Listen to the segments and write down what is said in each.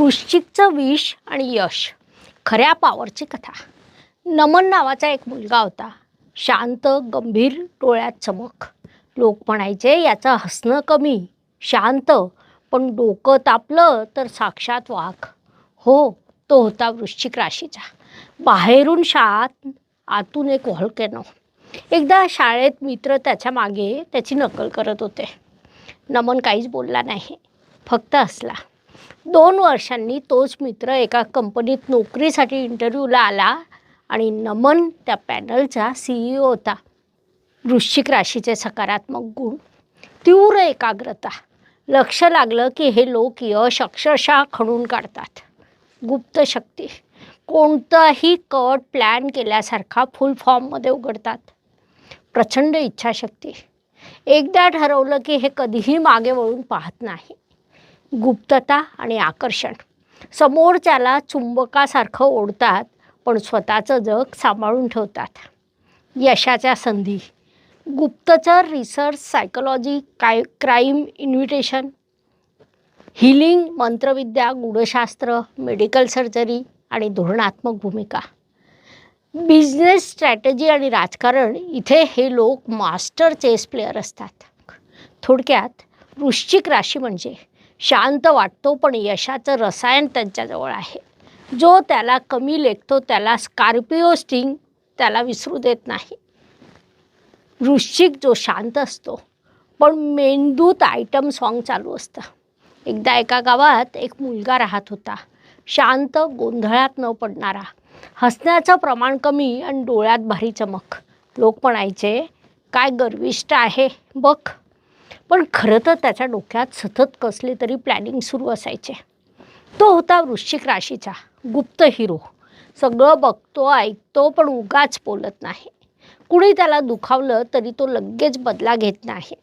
वृश्चिकचं विष आणि यश. खऱ्या पावरची कथा. नमन नावाचा एक मुलगा होता. शांत गंभीर डोळ्यात चमक. लोक म्हणायचे याचं हसणं कमी. शांत. पण डोकं तापलं तर साक्षात वाघ. हो तो होता वृश्चिक राशीचा. बाहेरून शांत आतून एक व्हॉल्केनो. एकदा शाळेत मित्र त्याच्यामागे त्याची नकल करत होते. नमन काहीच बोलला नाही. फक्त हसला. दोन वर्षांनी तोच मित्र एका कंपनीत नोकरीसाठी इंटरव्ह्यूला आला आणि नमन त्या पॅनलचा सी होता. वृश्चिक राशीचे सकारात्मक गुण तीव्र एकाग्रता लक्ष लागलं की हे लोक यश अक्षरशः खणून काढतात. गुप्त शक्ती कोणताही कट प्लॅन केल्यासारखा फुल फॉर्ममध्ये उघडतात. प्रचंड इच्छाशक्ती एकदा ठरवलं की हे कधीही मागे वळून पाहत नाही. गुप्तता आणि आकर्षण. समोरच्याला चुंबकासारखं ओढतात पण स्वतःचं जग सांभाळून ठेवतात. यशाच्या संधी. गुप्तचर रिसर्च सायकोलॉजी काय क्राईम इन्व्हिटेशन. हिलिंग मंत्रविद्या गूढशास्त्र मेडिकल सर्जरी आणि धोरणात्मक भूमिका. बिझनेस स्ट्रॅटेजी आणि राजकारण इथे हे लोक मास्टर चेस प्लेयर असतात. थोडक्यात वृश्चिक राशी म्हणजे शांत वाटतो पण यशाचं रसायन त्यांच्याजवळ आहे. जो त्याला कमी लेखतो त्याला स्कॉर्पिओ स्टिंग त्याला विसरू देत नाही. वृश्चिक जो शांत असतो पण मेंदूत आयटम सॉन्ग चालू असतं. एकदा एका गावात एक मुलगा राहत होता. शांत गोंधळात न पडणारा. हसण्याचं प्रमाण कमी आणि डोळ्यात भारी चमक. लोक म्हणायचे काय गर्विष्ट आहे बघ. पण खरं तर त्याच्या डोक्यात सतत कसले तरी प्लॅनिंग सुरू असायचे. तो होता वृश्चिक राशीचा गुप्त हिरो सगळं बघतो ऐकतो पण उगाच बोलत नाही. कुणी त्याला दुखावलं तरी तो लगेच बदला घेत नाही.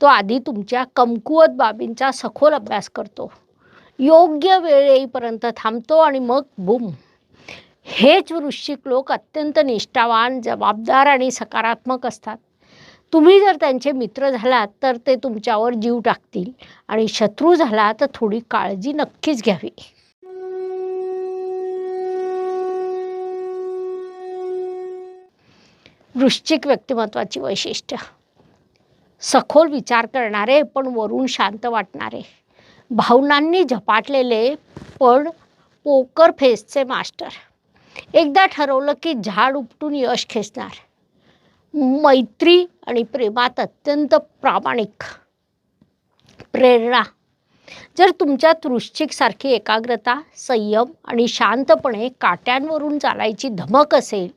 तो आधी तुमच्या कमकुवत बाबींचा सखोल अभ्यास करतो. योग्य वेळ येईपर्यंत थांबतो आणि मग बुम हेच वृश्चिक लोक अत्यंत निष्ठावान जबाबदार आणि सकारात्मक असतात. तुम्ही जर त्यांचे मित्र झालात तर ते तुमच्यावर जीव टाकतील आणि शत्रू झाला तर थोडी काळजी नक्कीच घ्यावी. वृश्चिक व्यक्तिमत्वाची वैशिष्ट्य. सखोल विचार करणारे पण वरून शांत वाटणारे. भावनांनी झपाटलेले पण पोकर फेसचे मास्टर. एकदा ठरवलं की झाड उपटून यश खेचणार. मैत्री आणि प्रेमात अत्यंत प्रामाणिक प्रेरणा. जर तुमच्यात वृश्चिकसारखी एकाग्रता संयम आणि शांतपणे काट्यांवरून चालायची धमक असेल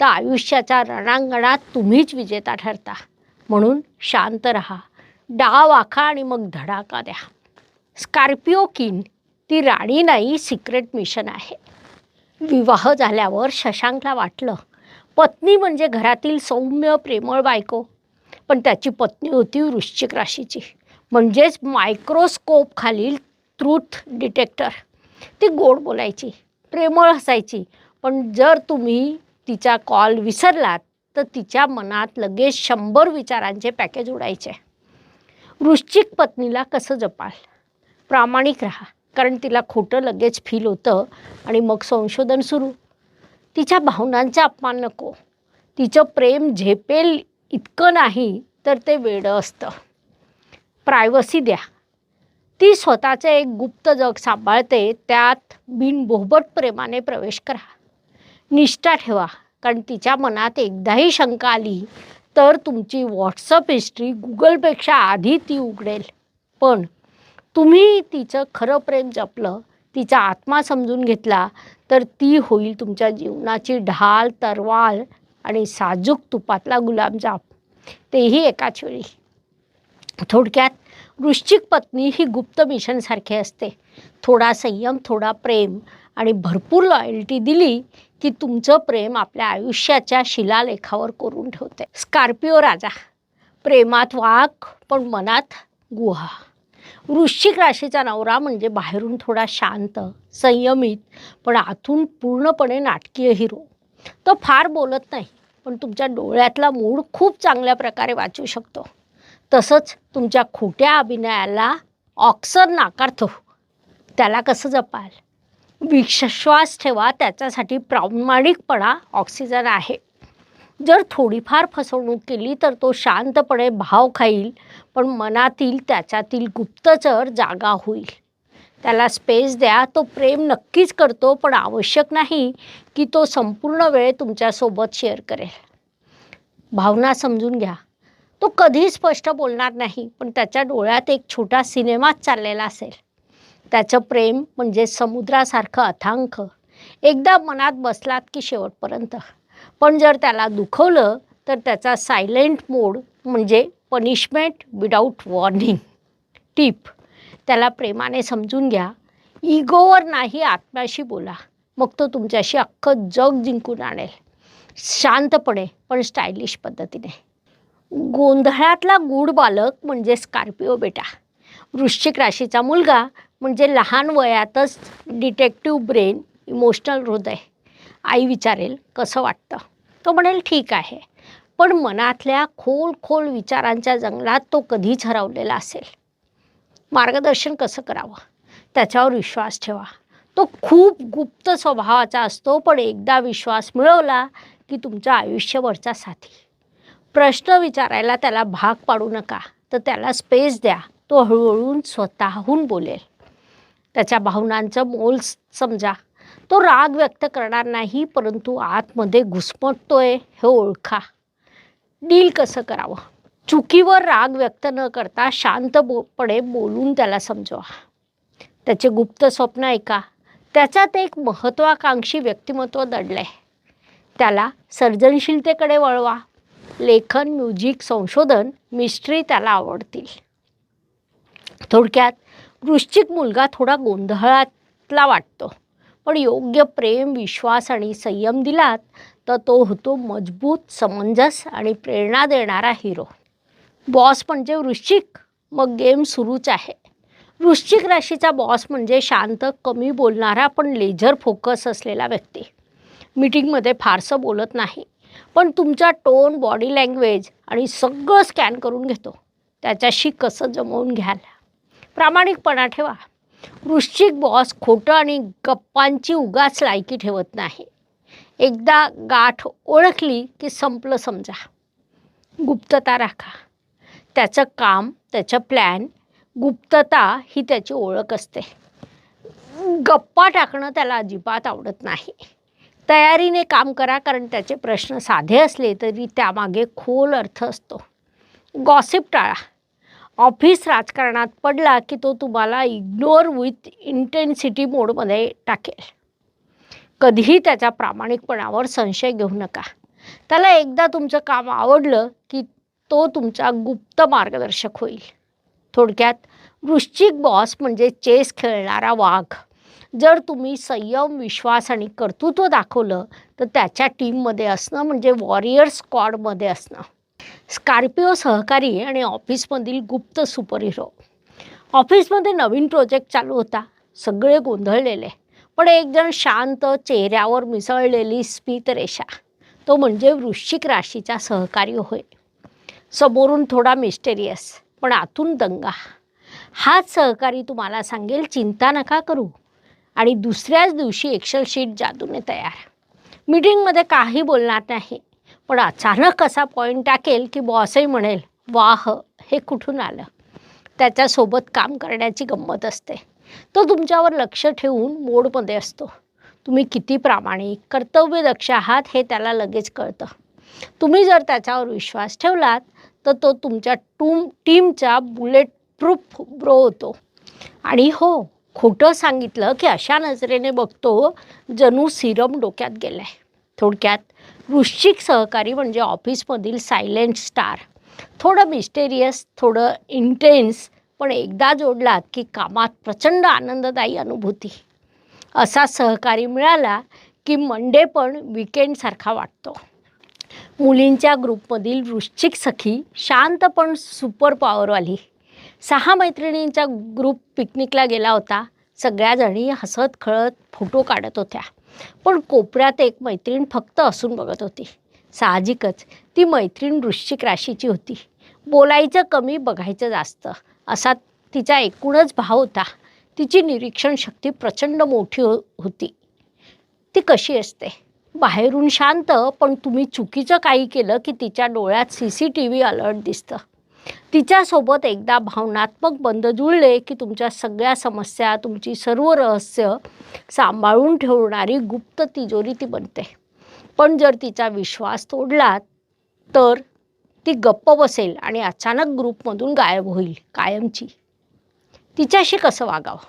तर आयुष्याच्या रणांगणात तुम्हीच विजेता ठरता. म्हणून शांत रहा. डाव आखा आणि मग धडाका द्या. स्कॉर्पिओ किन ती राणी नाही सिक्रेट मिशन आहे. विवाह झाल्यावर शशांकला वाटलं पत्नी म्हणजे घरातील सौम्य प्रेमळ बायको. पण त्याची पत्नी होती वृश्चिक राशीची. म्हणजेच मायक्रोस्कोप खालील ट्रूथ डिटेक्टर ती गोड बोलायची प्रेमळ असायची पण जर तुम्ही तिचा कॉल विसरलात तर तिच्या मनात लगेच शंभर विचारांचे पॅकेज उडायचे. वृश्चिक पत्नीला कसं जपाल? प्रामाणिक राहा कारण तिला खोटं लगेच फील होतं आणि मग संशोधन सुरू. तिच्या भावनांचा अपमान नको. तिचं प्रेम झेपेल इतकं नाही तर ते वेडं असतं. प्रायव्हसी द्या. ती स्वतःचं एक गुप्त जग सांभाळते त्यात बिनबोबट प्रेमाने प्रवेश करा. निष्ठा ठेवा कारण तिच्या मनात एकदाही शंका आली तर तुमची व्हॉट्सअप हिस्ट्री गुगलपेक्षा आधी ती उघडेल. पण तुम्ही तिचं खरं प्रेम जपलं तिचा आत्मा समजून घेतला तर ती होईल तुमच्या जीवनाची ढाल तरवाल आणि साजूक तुपातला गुलाबजाम. तेही एकाच वेळी. थोडक्यात वृश्चिक पत्नी ही गुप्त मिशनसारखी असते. थोडा संयम थोडा प्रेम आणि भरपूर लॉयल्टी दिली की तुमचं प्रेम आपल्या आयुष्याच्या शिलालेखावर करून ठेवते. स्कॉर्पिओ राजा. प्रेमात वाघ पण मनात गुहा. वृश्चिक राशीचा नवरा म्हणजे बाहेरून थोडा शांत संयमित पण आतून पूर्णपणे नाटकीय हिरो. तो फार बोलत नाही पण तुमच्या डोळ्यातला मूड खूप चांगल्या प्रकारे वाचू शकतो. तसंच तुमच्या खोट्या अभिनयाला ऑक्सर नाकारतो. त्याला कसं जपाल? विश्वास ठेवा त्याच्यासाठी प्रामाणिकपणा ऑक्सिजन आहे. जर थोडीफार फसवणूक केली तर तो शांतपणे भाव खाईल पण मनातील त्याच्यातील गुप्तचर जागा होईल. त्याला स्पेस द्या तो प्रेम नक्कीच करतो पण आवश्यक नाही की तो संपूर्ण वेळ तुमच्यासोबत शेअर करेल. भावना समजून घ्या. तो कधी स्पष्ट बोलणार नाही पण त्याच्या डोळ्यात एक छोटा सिनेमाच चाललेला असेल. त्याचं प्रेम म्हणजे समुद्रासारखं अथांख एकदा मनात बसलात की शेवटपर्यंत. पण जर त्याला दुखवलं तर त्याचा सायलेंट मोड म्हणजे पनिशमेंट विदाऊट वॉर्निंग टीप त्याला प्रेमाने समजून घ्या. इगोवर नाही आत्म्याशी बोला. मग तो तुमच्याशी अख्खं जग जिंकून आणेल. शांतपणे पण स्टायलिश पद्धतीने. गोंधळातला गूढ बालक म्हणजे स्कॉर्पिओ बेटा. वृश्चिक राशीचा मुलगा म्हणजे लहान वयातच डिटेक्टिव्ह ब्रेन इमोशनल हृदय. आई विचारेल कसं वाटतं? तो म्हणेल ठीक आहे. पण मनातल्या खोल खोल विचारांच्या जंगलात तो कधीच हरवलेला असेल. मार्गदर्शन कसं करावं? त्याच्यावर विश्वास ठेवा. तो खूप गुप्त स्वभावाचा असतो पण एकदा विश्वास मिळवला की तुमच्या आयुष्यभरचा साथी. प्रश्न विचारायला त्याला भाग पाडू नका तर त्याला स्पेस द्या. तो हळूहळू स्वतःहून बोलेल. त्याच्या भावनांचं मोल समजा. तो राग व्यक्त करणार नाही परंतु आतमध्ये घुसमटतोय. हे ओळखा. डील कसं करावं? चुकीवर राग व्यक्त न करता शांत बो पणे बोलून त्याला समजवा. त्याचे गुप्त स्वप्न ऐका. त्याच्यात एक महत्त्वाकांक्षी व्यक्तिमत्व दडलं आहे त्याला सर्जनशीलतेकडे वळवा. लेखन म्युझिक संशोधन मिस्ट्री त्याला आवडतील. थोडक्यात वृश्चिक मुलगा थोडा गोंधळातला वाटतो. पण योग्य प्रेम विश्वास आणि संयम दिलात तर तो होतो मजबूत समंजस आणि प्रेरणा देणारा हिरो बॉस म्हणजे वृश्चिक मग गेम सुरूच आहे. वृश्चिक राशीचा बॉस म्हणजे शांत कमी बोलणारा पण लेझर फोकस असलेला व्यक्ती. मीटिंगमध्ये फारसं बोलत नाही पण तुमचा टोन बॉडी लँग्वेज आणि सगळं स्कॅन करून घेतो. त्याच्याशी कसं जमवून घ्याल? प्रामाणिकपणा ठेवा. वृश्चिक बॉस खोटं आणि गप्पांची उगाच लायकी ठेवत नाही. एकदा गाठ ओळखली की संपलं समजा. गुप्तता राखा. त्याचं काम त्याचं प्लॅन गुप्तता ही त्याची ओळख असते. गप्पा टाकणं त्याला अजिबात आवडत नाही. तयारीने काम करा कारण त्याचे प्रश्न साधे असले तरी त्यामागे खोल अर्थ असतो. गॉसिप टाळा. ऑफिस राजकारणात पडला की तो तुम्हाला इग्नोर विथ इंटेन्सिटी मोडमध्ये टाकेल. कधीही त्याच्या प्रामाणिकपणावर संशय घेऊ नका. त्याला एकदा तुमचं काम आवडलं की तो तुमचा गुप्त मार्गदर्शक होईल. थोडक्यात वृश्चिक बॉस म्हणजे चेस खेळणारा वाघ. जर तुम्ही संयम विश्वास आणि कर्तृत्व दाखवलं तर त्याच्या टीममध्ये असणं म्हणजे वॉरियर स्क्वॉडमध्ये असणं. स्कॉर्पिओ सहकारी आणि ऑफिसमधील गुप्त सुपरहिरो. ऑफिसमध्ये नवीन प्रोजेक्ट चालू होता. सगळे गोंधळलेले. पण एकजण शांत चेहऱ्यावर मिसळलेली स्मित रेषा. तो म्हणजे वृश्चिक राशीचा सहकारी होय. समोरून थोडा मिस्टेरियस पण आतून दंगा. हाच सहकारी तुम्हाला सांगेल चिंता नका करू. आणि दुसऱ्याच दिवशी एक्सेल शीट जादूने तयार. मीटिंगमध्ये काही बोलणार नाही. पण अचानक असा पॉईंट टाकेल की बॉसही म्हणेल वाह हे कुठून आलं? त्याच्यासोबत काम करण्याची गंमत असते. तो तुमच्यावर लक्ष ठेवून मोडमध्ये असतो. तुम्ही किती प्रामाणिक कर्तव्यदक्ष आहात हे त्याला लगेच कळतं. तुम्ही जर त्याच्यावर विश्वास ठेवलात तर तो तुमच्या टूम टीमचा बुलेट प्रूफ ब्रो होतो. आणि हो खोटं सांगितलं की अशा नजरेने बघतो जणू सिरम डोक्यात गेलाय. थोडक्यात वृश्चिक सहकारी म्हणजे ऑफिसमधील सायलेंट स्टार. थोडं मिस्टेरियस थोडं इंटेन्स पण एकदा जोडलात की कामात प्रचंड आनंददायी अनुभूती. असा सहकारी मिळाला की मंडे पण विकेंडसारखा वाटतो. मुलींच्या ग्रुपमधील वृश्चिक सखी शांत पण सुपर पॉवरवाली सहा मैत्रिणींचा ग्रुप पिकनिकला गेला होता. सगळ्याजणी हसत खळत फोटो काढत होत्या. पण कोपऱ्यात एक मैत्रीण फक्त असून बघत होती. साहजिकच ती मैत्रीण वृश्चिक राशीची होती. बोलायचं कमी बघायचं जास्त. असा तिचा एकूणच भाव होता. तिची निरीक्षण शक्ती प्रचंड मोठी हो होती. ती कशी असते? बाहेरून शांत पण तुम्ही चुकीचं काही केलं की तिच्या डोळ्यात C C T V alert दिसतं. तिच्यासोबत एकदा भावनात्मक बंद जुळले की तुमच्या सगळ्या समस्या तुमची सर्व रहस्य सांभाळून ठेवणारी गुप्त तिजोरी ती बनते. पण जर तिचा विश्वास तोडला तर ती गप्प बसेल आणि अचानक ग्रुपमधून गायब होईल कायमची. तिच्याशी कसं वागावं?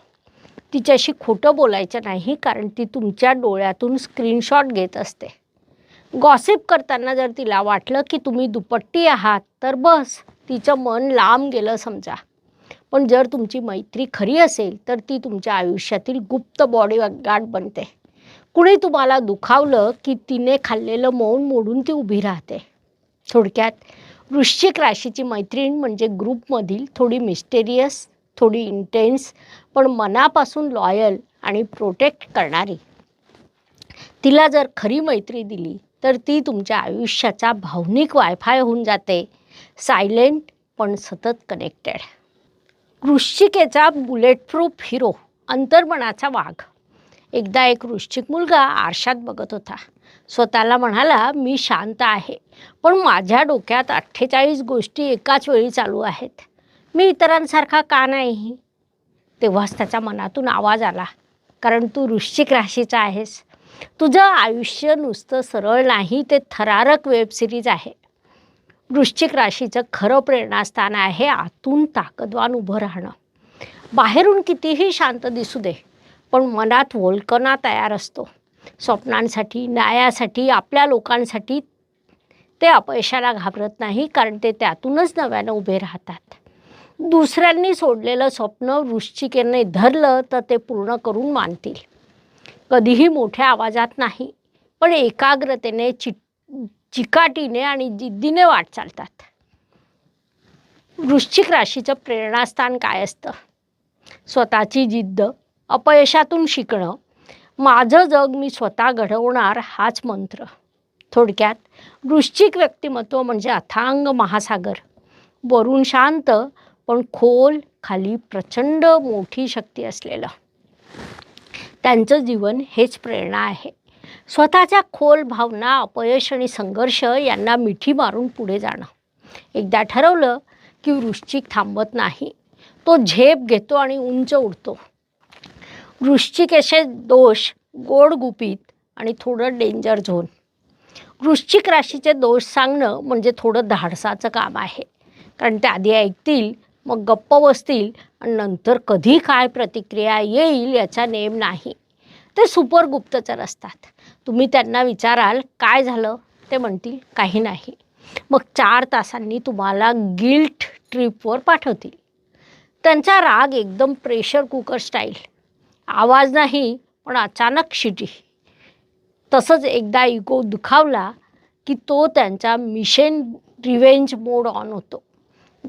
तिच्याशी खोटं बोलायचं नाही कारण ती तुमच्या डोळ्यातून स्क्रीनशॉट घेत असते. गॉसिप करताना जर तिला वाटलं की तुम्ही दुपट्टी आहात तर बस. तिचं मन लांब गेलं समजा. पण जर तुमची मैत्री खरी असेल तर ती तुमच्या आयुष्यातील गुप्त बॉडी गार्ड बनते. कुणी तुम्हाला दुखावलं की तिने खाल्लेलं मौन मोडून ती उभी राहते. थोडक्यात वृश्चिक राशीची मैत्रीण म्हणजे ग्रुपमधील थोडी मिस्टेरियस थोडी इंटेन्स पण मनापासून लॉयल आणि प्रोटेक्ट करणारी. तिला जर खरी मैत्री दिली तर ती तुमच्या आयुष्याचा भावनिक वायफाय होऊन जाते. सायलेंट पण सतत कनेक्टेड. वृश्चिकेचा बुलेट प्रूफ हिरो अंतर्मनाचा वाघ. एकदा एक वृश्चिक मुलगा आरशात बघत होता. स्वतःला म्हणाला मी शांत आहे पण माझ्या डोक्यात अठ्ठेचाळीस गोष्टी एकाच वेळी चालू आहेत. मी इतरांसारखा का नाही? तेव्हाच त्याच्या मनातून आवाज आला कारण तू वृश्चिक राशीचा आहेस. तुझं आयुष्य नुसतं सरळ नाही ते थरारक वेबसिरीज आहे. वृश्चिक राशीचं खरं प्रेरणास्थान आहे आतून ताकदवान उभं राहणं. बाहेरून कितीही शांत दिसू दे पण मनात वोलकना तयार असतो. स्वप्नांसाठी न्यायासाठी आपल्या लोकांसाठी ते अपयशाला घाबरत नाही कारण ते त्यातूनच नव्यानं उभे राहतात. दुसऱ्यांनी सोडलेलं स्वप्न वृश्चिकेने धरलं तर ते पूर्ण करून मानतील. कधीही मोठ्या आवाजात नाही पण एकाग्रतेने चिट चिकाटीने आणि जिद्दीने वाट चालतात. वृश्चिक राशीचं प्रेरणास्थान काय असतं? स्वतःची जिद्द अपयशातून शिकणं माझं जग मी स्वतः घडवणार हाच मंत्र. थोडक्यात वृश्चिक व्यक्तिमत्व म्हणजे अथांग महासागर. वरून शांत पण खोल खाली प्रचंड मोठी शक्ती असलेलं. त्यांचं जीवन हेच प्रेरणा आहे. स्वतःच्या खोल भावना अपयश आणि संघर्ष यांना मिठी मारून पुढे जाणं. एकदा ठरवलं की वृश्चिक थांबत नाही. तो झेप घेतो आणि उंच उडतो. वृश्चिकेचे दोष गोड गुपित आणि थोडं डेंजर झोन वृश्चिक राशीचे दोष सांगणं म्हणजे थोडं धाडसाचं काम आहे. कारण ते आधी ऐकतील मग गप्प बसतील आणि नंतर कधी काय प्रतिक्रिया येईल याचा नेम नाही. ते सुपर गुप्तचर असतात. तुम्ही त्यांना विचाराल काय झालं? ते म्हणतील काही नाही. मग चार तासांनी तुम्हाला गिल्ट ट्रिपवर पाठवतील. त्यांचा राग एकदम प्रेशर कुकर स्टाईल आवाज नाही पण अचानक शिटी. तसंच एकदा इगो दुखावला की तो त्यांचा मिशन रिवेंज मोड ऑन होतो.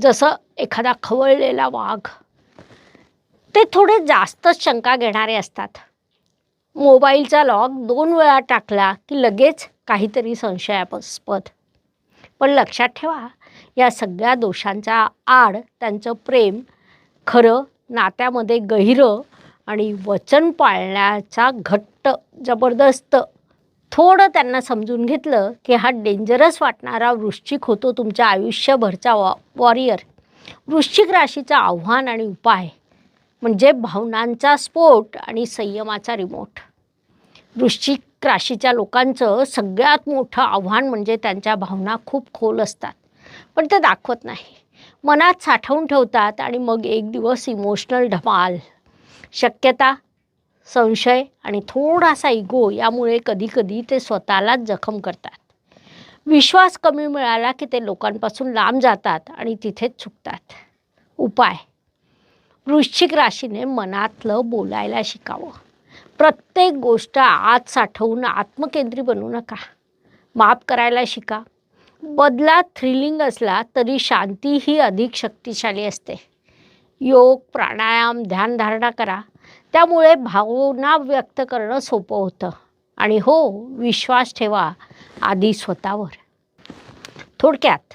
जसं एखादा खवळलेला वाघ. ते थोडे जास्तच शंका घेणारे असतात. मोबाईलचा लॉक दोन वेळा टाकला की लगेच काहीतरी संशयास्पद. पण लक्षात ठेवा या सगळ्या दोषांचा आड त्यांचं प्रेम खरं नात्यामध्ये गहिरं आणि वचन पाळण्याचा घट्ट जबरदस्त. थोडं त्यांना समजून घेतलं की हा डेंजरस वाटणारा वृश्चिक होतो तुमच्या आयुष्यभरचा वॉ वॉरियर वृश्चिक राशीचं आव्हान आणि उपाय. म्हणजे भावनांचा स्फोट आणि संयमाचा रिमोट. वृश्चिक राशीच्या लोकांचं सगळ्यात मोठं आव्हान म्हणजे त्यांच्या भावना खूप खोल असतात. पण ते दाखवत नाही. मनात साठवून ठेवतात आणि मग एक दिवस इमोशनल ढमाल शक्यता संशय आणि थोडासा इगो यामुळे कधीकधी ते स्वतःलाच जखम करतात. विश्वास कमी मिळाला की ते लोकांपासून लांब जातात आणि तिथेच चुकतात. उपाय. वृश्चिक राशीने मनातलं बोलायला शिकावं. प्रत्येक गोष्ट आत साठवून आत्मकेंद्री बनू नका. माफ करायला शिका. बदला थ्रिलिंग असला तरी शांती ही अधिक शक्तिशाली असते. योग प्राणायाम ध्यानधारणा करा. त्यामुळे भावना व्यक्त करणं सोपं होतं. आणि हो विश्वास ठेवा आधी स्वतःवर. थोडक्यात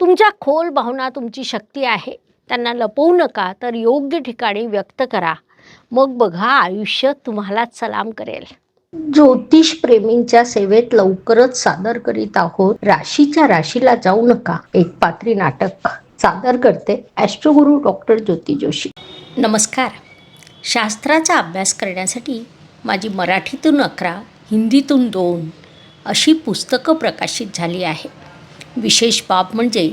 तुमच्या खोल भावना तुमची शक्ती आहे. त्यांना लपवू नका तर योग्य ठिकाणी व्यक्त करा. मग बघा आयुष्य तुम्हालाच सलाम करेल. ज्योतिष प्रेमींच्या सेवेत लवकरच सादर करीत आहोत. राशीच्या राशीला जाऊ नका. एक पात्री नाटक. सादर करते ॲस्ट्रोगुरू डॉक्टर ज्योती जोशी. नमस्कार. शास्त्राचा अभ्यास करण्यासाठी माझी मराठीतून अकरा हिंदीतून दोन अशी पुस्तकं प्रकाशित झाली आहे. विशेष बाब म्हणजे